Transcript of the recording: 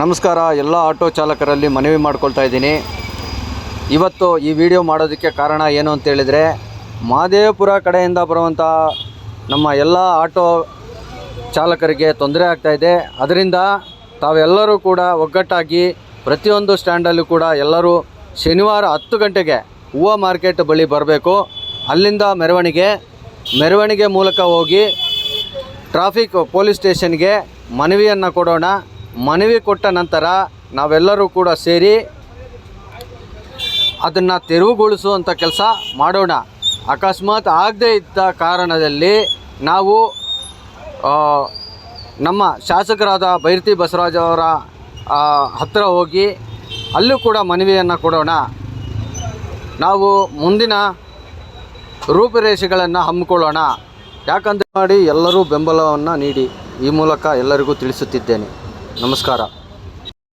ನಮಸ್ಕಾರ, ಎಲ್ಲ ಆಟೋ ಚಾಲಕರಲ್ಲಿ ಮನವಿ ಮಾಡ್ಕೊಳ್ತಾ ಇದ್ದೀನಿ. ಇವತ್ತು ಈ ವಿಡಿಯೋ ಮಾಡೋದಕ್ಕೆ ಕಾರಣ ಏನು ಅಂತೇಳಿದರೆ ಮಹದೇವಪುರ ಕಡೆಯಿಂದ ಬರುವಂಥ ನಮ್ಮ ಎಲ್ಲ ಆಟೋ ಚಾಲಕರಿಗೆ ತೊಂದರೆ ಆಗ್ತಾಯಿದೆ ಅದರಿಂದ ತಾವೆಲ್ಲರೂ ಕೂಡ ಒಗ್ಗಟ್ಟಾಗಿ ಪ್ರತಿಯೊಂದು ಸ್ಟ್ಯಾಂಡಲ್ಲೂ ಕೂಡ ಎಲ್ಲರೂ ಶನಿವಾರ ಹತ್ತು ಗಂಟೆಗೆ ಹೂವು ಮಾರ್ಕೆಟ್ ಬಳಿ ಬರಬೇಕು. ಅಲ್ಲಿಂದ ಮೆರವಣಿಗೆ ಮೆರವಣಿಗೆ ಮೂಲಕ ಹೋಗಿ ಟ್ರಾಫಿಕ್ ಪೊಲೀಸ್ ಸ್ಟೇಷನ್ಗೆ ಮನವಿಯನ್ನು ಕೊಡೋಣ. ಮನವಿ ಕೊಟ್ಟ ನಂತರ ನಾವೆಲ್ಲರೂ ಕೂಡ ಸೇರಿ ಅದನ್ನು ತೆರವುಗೊಳಿಸುವಂಥ ಕೆಲಸ ಮಾಡೋಣ. ಅಕಸ್ಮಾತ್ ಆಗದೇ ಇದ್ದ ಕಾರಣದಲ್ಲಿ ನಾವು ನಮ್ಮ ಶಾಸಕರಾದ ಬೈರತಿ ಬಸವರಾಜ್ ಅವರ ಹತ್ತಿರ ಹೋಗಿ ಅಲ್ಲೂ ಕೂಡ ಮನವಿಯನ್ನು ಕೊಡೋಣ. ನಾವು ಮುಂದಿನ ರೂಪುರೇಷೆಗಳನ್ನು ಹಮ್ಮಿಕೊಳ್ಳೋಣ. ಯಾಕಂತ ಮಾಡಿ ಎಲ್ಲರೂ ಬೆಂಬಲವನ್ನು ನೀಡಿ. ಈ ಮೂಲಕ ಎಲ್ಲರಿಗೂ ತಿಳಿಸುತ್ತಿದ್ದೇನೆ. ನಮಸ್ಕಾರ.